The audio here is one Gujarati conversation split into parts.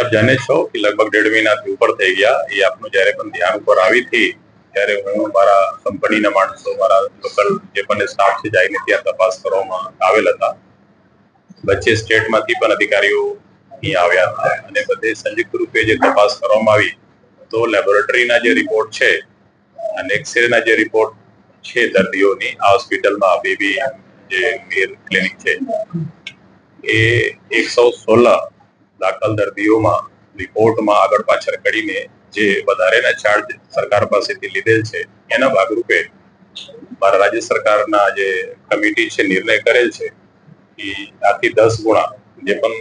આપ જાણે છો કે લગભગ દેઢ મહિનાથી ઉપર થઈ ગયા. એ આપનું જ્યારે પણ ધ્યાન ઉપર આવી હતી, ત્યારે હું મારા કંપનીના માણસો, મારા લોકલ જે પણ સ્ટાફ છે, જઈને ત્યાં તપાસ કરવામાં આવેલ હતા. વચ્ચે સ્ટેટમાંથી પણ અધિકારીઓ અહીં આવ્યા હતા અને બધે સંયુક્ત રૂપે જે તપાસ કરવામાં આવી, તો લેબોરેટરીના જે રિપોર્ટ છે અને એક્સરેના જે રિપોર્ટ છે દર્દીઓની, આ હોસ્પિટલમાં બેબી જે મેર ક્લિનિક છે, એ એકસો સોળ દાખલ દર્દીઓમાં રિપોર્ટમાં આગળ પાછળ કરીને જે વધારેના ચાર્જ સરકાર પાસેથી લીધેલ છે, એના ભાગરૂપે મારા રાજ્ય સરકારના જે કમિટી છે, નિર્ણય કરેલ છે એ આથી દસ ગુણા જે પણ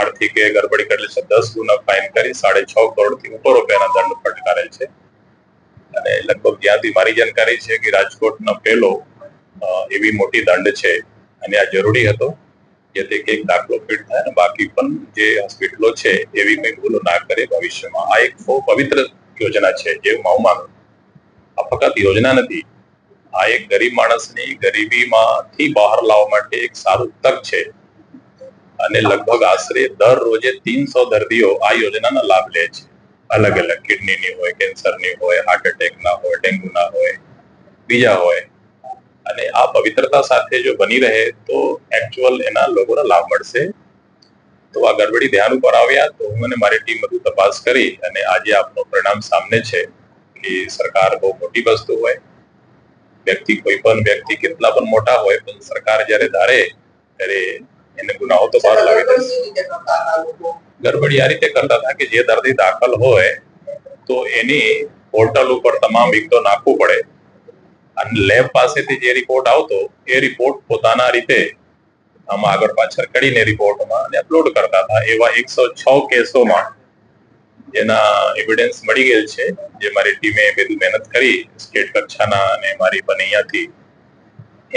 આર્થિક ગડબડી કરેલ છે, દસ ગુણા ફાઇન કરી સાડે છ કરોડથી ઉપર રૂપિયાના દંડ ફટકારેલ છે. અને લગભગ જ્યાંથી મારી જાણકારી છે કે રાજકોટનો પહેલો એવી મોટી દંડ છે અને આ જરૂરી હતો. કે કંઈક દાખલો ફિટ થાય અને બાકી પણ જે હોસ્પિટલો છે એવી કંઈ ભૂલો ના કરે ભવિષ્યમાં. આ એક બહુ પવિત્ર યોજના છે જે હું માનું. આ ફક્ત યોજના નથી. આ એક ગરીબ માણસની ગરીબીમાંથી બહાર લાવવા માટે એક સારું તક છે. અને લગભગ આશરે દર રોજે તીનસો દર્દીઓ આ યોજનાનો લાભ લે છે. અલગ અલગ કિડનીની હોય, કેન્સરની હોય હાર્ટ એટેકના હોય, ડેન્ગ્યુના હોય, બીજા હોય. અને આ પવિત્રતા સાથે જો બની રહે તો એકચ્યુઅલ એના લોકોને લાભ મળશે. તો આ ગડબડી ધ્યાન ઉપર આવ્યા તો હું અને મારી ટીમ બધું તપાસ કરી અને આજે આપનું પરિણામ સામને છે કે સરકાર બહુ મોટી વસ્તુ હોય. વ્યક્તિ કોઈ પણ વ્યક્તિ કેટલા પણ મોટા હોય પણ સરકાર જ્યારે ધારે ત્યારે એને ગુનાઓ તો બહાર લાવી દે. ગડબડી આ રીતે કરતા હતા કે જે દર્દી દાખલ હોય તો એની પોર્ટલ ઉપર તમામ વિગતો નાખવું પડે. અને લેબ પાસેથી જે રિપોર્ટ આવતો એ રિપોર્ટ પોતાના રીતે આમાં આગળ પાછળ કરીને રિપોર્ટમાં અને અપલોડ કરતા હતા. એવા એકસો છ કેસોમાં જેના એવિડન્સ મળી ગયેલ છે. જે મારી ટીમે બધું મહેનત કરી સ્ટેટ કક્ષાના અને મારી પણ અહીંયાથી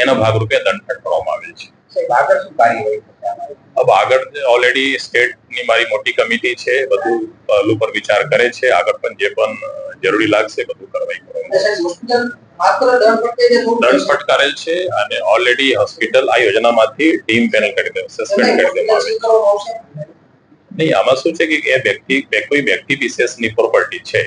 એના ભાગરૂપે દંડ ફટકારવામાં આવેલ છે? હવે આગળ ઓલરેડી સ્ટેટની મારી મોટી કમિટી છે બધું પહેલું પર વિચાર કરે છે. આગળ પણ જે પણ જરૂરી લાગશે બધું કરવાઈ એટલે દંડ ફટકારેલ છે અને ઓલરેડી હોસ્પિટલ આ યોજનામાંથી ટીમ પેનલ કરી દે સસ્પેન્ડ કરી દેવામાં આવે. નહીં આમાં શું છે કે એ વ્યક્તિ કોઈ વ્યક્તિ વિશેષની પ્રોપર્ટી છે.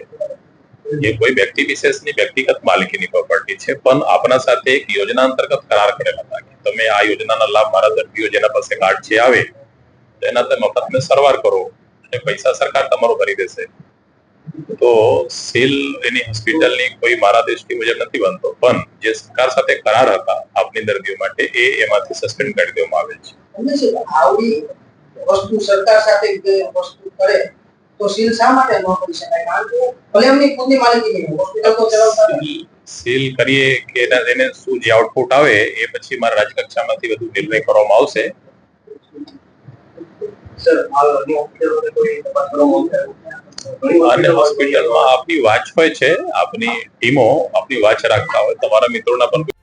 એ કોઈ વ્યક્તિ વિશેષની વ્યક્તિગત માલિકીની પ્રોપર્ટી છે પણ આપણા સાથે એક યોજના અંતર્ગત કરાર કરેલા હતા કે તમે આ યોજનાના લાભ મારા દર્દીઓ જેના પાસે કાર્ડ છે આવે તો એના તમે મફતને સારવાર કરો અને પૈસા સરકાર તમારો ભરી દેશે. તો સેલ એની હોસ્પિટલની કોઈ મારા દ્રષ્ટિ મુજબ નથી બનતો. પણ જે સરકાર સાથે કરાર હતા આપની દર્દીઓ માટે એ એમાંથી સસ્પેન્ડ કરી દેવામાં આવે છે. વસ્તુ સરકાર સાથે વસ્તુ કરે તો સીલ શા માટે ન કરી શકાય? કારણ કે ભલે એમની ખુદની માલિકી નહીં હોસ્પિટલ તો ચલાવતા સીલ કરીએ કે એના એને શું જે આઉટપુટ આવે એ પછી મારા રાજકક્ષામાંથી બધું નિર્ણય કરવામાં આવશે. સર આ હોસ્પિટલ કોઈ તપાસ કરવામાં આવશે? અને હોસ્પિટલમાં આપની વાચ હોય છે, આપની ટીમો આપની વાચ રાખતા હોય, તમારા મિત્રોના પણ